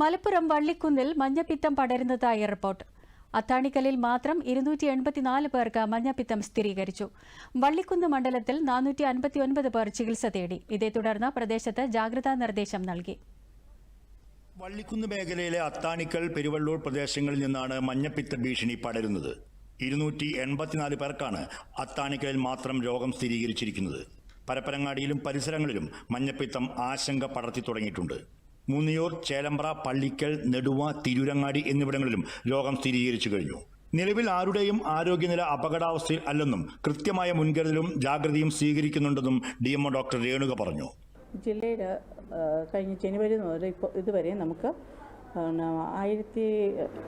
മലപ്പുറം വള്ളിക്കുന്നിൽ മഞ്ഞപ്പിത്തം പടരുന്നതായി റിപ്പോർട്ട്. അത്താണിക്കലിൽ മാത്രം ഇരുന്നൂറ്റി എൺപത്തിനാല് പേർക്ക് മഞ്ഞപ്പിത്തം സ്ഥിരീകരിച്ചു. വള്ളിക്കുന്ന് മണ്ഡലത്തിൽ നാനൂറ്റി അൻപത്തിയൊൻപത് പേർ ചികിത്സ തേടി. ഇതേ തുടർന്ന് പ്രദേശത്ത് ജാഗ്രതാ നിർദ്ദേശം നൽകി. വള്ളിക്കുന്ന് മേഖലയിലെ അത്താണിക്കൽ പെരുവള്ളൂർ പ്രദേശങ്ങളിൽ നിന്നാണ് മഞ്ഞപ്പിത്ത ഭീഷണി പടരുന്നത്. ഇരുന്നൂറ്റി എൺപത്തിനാല് പേർക്കാണ് അത്താണിക്കലിൽ മാത്രം രോഗം സ്ഥിരീകരിച്ചിരിക്കുന്നത്. പരപ്പനങ്ങാടിയിലും പരിസരങ്ങളിലും മഞ്ഞപ്പിത്തം ആശങ്ക പടർത്തി തുടങ്ങിയിട്ടുണ്ട്. മൂന്നിയൂർ ചേലമ്പ്ര പള്ളിക്കൽ നെടുവ തിരൂരങ്ങാടി എന്നിവിടങ്ങളിലും രോഗം സ്ഥിരീകരിച്ചു കഴിഞ്ഞു. നിലവിൽ ആരുടെയും ആരോഗ്യനില അപകടാവസ്ഥയിൽ അല്ലെന്നും കൃത്യമായ മുൻകരുതലും ജാഗ്രതയും സ്വീകരിക്കുന്നുണ്ടെന്നും ഡി ഡോക്ടർ രേണുക പറഞ്ഞു. ജില്ലയിൽ കഴിഞ്ഞ ജനുവരി മുതൽ ഇപ്പോൾ ഇതുവരെ നമുക്ക് ആയിരത്തി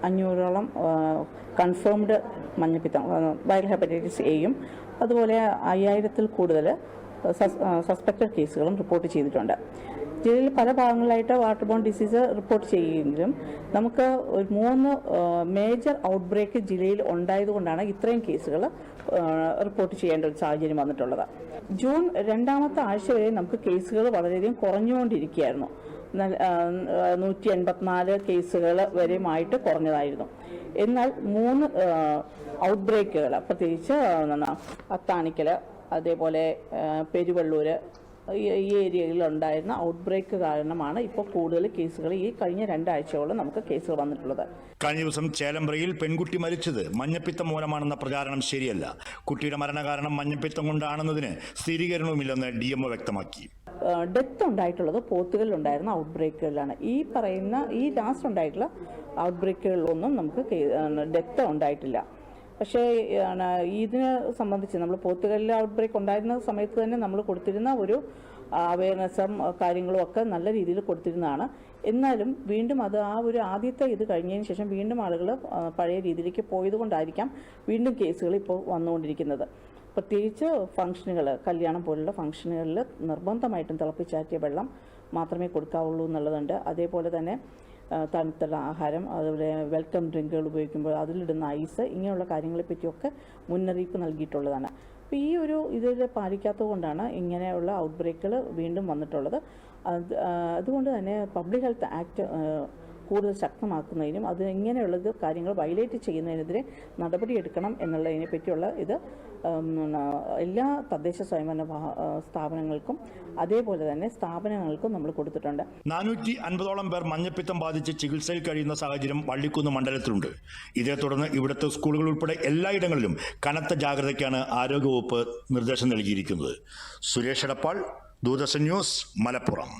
അഞ്ഞൂറോളം കൺഫേംഡ് മഞ്ഞപ്പിത്തം വൈറൽ ഹെപ്പറ്റൈറ്റിസ് എയും അതുപോലെ അയ്യായിരത്തിൽ കൂടുതൽ സസ്പെക്റ്റഡ് കേസുകളും റിപ്പോർട്ട് ചെയ്തിട്ടുണ്ട്. ജില്ലയിൽ പല ഭാഗങ്ങളിലായിട്ട് വാട്ടർ ബോൺ ഡിസീസ് റിപ്പോർട്ട് ചെയ്യുമെങ്കിലും നമുക്ക് ഒരു മൂന്ന് മേജർ ഔട്ട്ബ്രേക്ക് ജില്ലയിൽ ഉണ്ടായതുകൊണ്ടാണ് ഇത്രയും കേസുകൾ റിപ്പോർട്ട് ചെയ്യേണ്ട ഒരു സാഹചര്യം വന്നിട്ടുള്ളത്. ജൂൺ രണ്ടാമത്തെ ആഴ്ച വരെ നമുക്ക് കേസുകൾ വളരെയധികം കുറഞ്ഞുകൊണ്ടിരിക്കുകയായിരുന്നു. നൂറ്റി എൺപത്തിനാല് കേസുകൾ വരെയുമായിട്ട് കുറഞ്ഞതായിരുന്നു. എന്നാൽ മൂന്ന് ഔട്ട്ബ്രേക്കുകൾ പ്രത്യേകിച്ച് അത്താണിക്കൽ അതേപോലെ പെരുവള്ളൂർ ഈ ഏരിയയിൽ ഉണ്ടായിരുന്ന ഔട്ട്ബ്രേക്ക് കാരണമാണ് ഇപ്പോൾ കൂടുതൽ കേസുകൾ ഈ കഴിഞ്ഞ രണ്ടാഴ്ചയോളം നമുക്ക് കേസുകൾ വന്നിട്ടുള്ളത്. കഴിഞ്ഞ ദിവസം ചേലമ്പ്രയിൽ പെൺകുട്ടി മരിച്ചത് മഞ്ഞപ്പിത്തം മൂലമാണെന്ന പ്രചാരണം ശരിയല്ല. കുട്ടിയുടെ മരണകാരണം മഞ്ഞപ്പിത്തം കൊണ്ടാണെന്നതിന് സ്ഥിരീകരണവുമില്ലെന്ന് ഡി എംഒ വ്യക്തമാക്കി ഡെത്ത് ഉണ്ടായിട്ടുള്ളത് പോത്തുകളിൽ പോത്തുകളിലുണ്ടായിരുന്ന ഔട്ട്ബ്രേക്കുകളിലാണ് ഈ പറയുന്ന ഈ ലാസ്റ്റ് ഉണ്ടായിട്ടുള്ള ഔട്ട് ബ്രേക്കുകളിലൊന്നും നമുക്ക് ഡെത്ത് ഉണ്ടായിട്ടില്ല. പക്ഷേ ഇതിനെ സംബന്ധിച്ച് നമ്മൾ പോത്തുകല്ലിൽ ഔട്ട്ബ്രേക്ക് ഉണ്ടായിരുന്ന സമയത്ത് തന്നെ നമ്മൾ കൊടുത്തിരുന്ന ഒരു അവയർനെസ്സും കാര്യങ്ങളും ഒക്കെ നല്ല രീതിയിൽ കൊടുത്തിരുന്നതാണ്. എന്നാലും വീണ്ടും അത് ആ ഒരു ആദ്യത്തെ ഇത് കഴിഞ്ഞതിന് ശേഷം വീണ്ടും ആളുകൾ പഴയ രീതിയിലേക്ക് പോയതുകൊണ്ടായിരിക്കാം വീണ്ടും കേസുകൾ ഇപ്പോൾ വന്നുകൊണ്ടിരിക്കുന്നത്. പ്രത്യേകിച്ച് ഫംഗ്ഷനുകൾ കല്യാണം പോലുള്ള ഫംഗ്ഷനുകളിൽ നിർബന്ധമായിട്ടും തിളപ്പിച്ചാറ്റിയ വെള്ളം മാത്രമേ കൊടുക്കാവുള്ളൂ എന്നുള്ളതുണ്ട്. അതേപോലെ തന്നെ തണുത്തുള്ള ആഹാരം അതുപോലെ വെൽക്കം ഡ്രിങ്കുകൾ ഉപയോഗിക്കുമ്പോൾ അതിലിടുന്ന ഐസ് ഇങ്ങനെയുള്ള കാര്യങ്ങളെപ്പറ്റിയൊക്കെ മുന്നറിയിപ്പ് നൽകിയിട്ടുള്ളതാണ്. അപ്പോൾ ഈ ഒരു ഇതിൽ പാലിക്കാത്തത് കൊണ്ടാണ് ഇങ്ങനെയുള്ള ഔട്ട്ബ്രേക്കുകൾ വീണ്ടും വന്നിട്ടുള്ളത്. അത് അതുകൊണ്ട് തന്നെ പബ്ലിക് ഹെൽത്ത് ആക്ട് കൂടുതൽ ശക്തമാക്കുന്നതിനും അത് ഇങ്ങനെയുള്ളത് കാര്യങ്ങൾ വയലേറ്റ് ചെയ്യുന്നതിനെതിരെ നടപടിയെടുക്കണം എന്നുള്ളതിനെ പറ്റിയുള്ള ഇത് എല്ലാ തദ്ദേശ സ്വയംഭരണ സ്ഥാപനങ്ങൾക്കും അതേപോലെ തന്നെ സ്ഥാപനങ്ങൾക്കും നമ്മൾ കൊടുത്തിട്ടുണ്ട്. നാനൂറ്റി അൻപതോളം പേർ മഞ്ഞപ്പിത്തം ബാധിച്ച് ചികിത്സയിൽ കഴിയുന്ന സാഹചര്യം വള്ളിക്കുന്ന് മണ്ഡലത്തിലുണ്ട്. ഇതേ തുടർന്ന് ഇവിടുത്തെ സ്കൂളുകൾ ഉൾപ്പെടെ എല്ലായിടങ്ങളിലും കനത്ത ജാഗ്രതയ്ക്കാണ് ആരോഗ്യവകുപ്പ് നിർദ്ദേശം നൽകിയിരിക്കുന്നത്. സുരേഷ് എടപ്പാൾ ദൂരദർശൻ ന്യൂസ് മലപ്പുറം.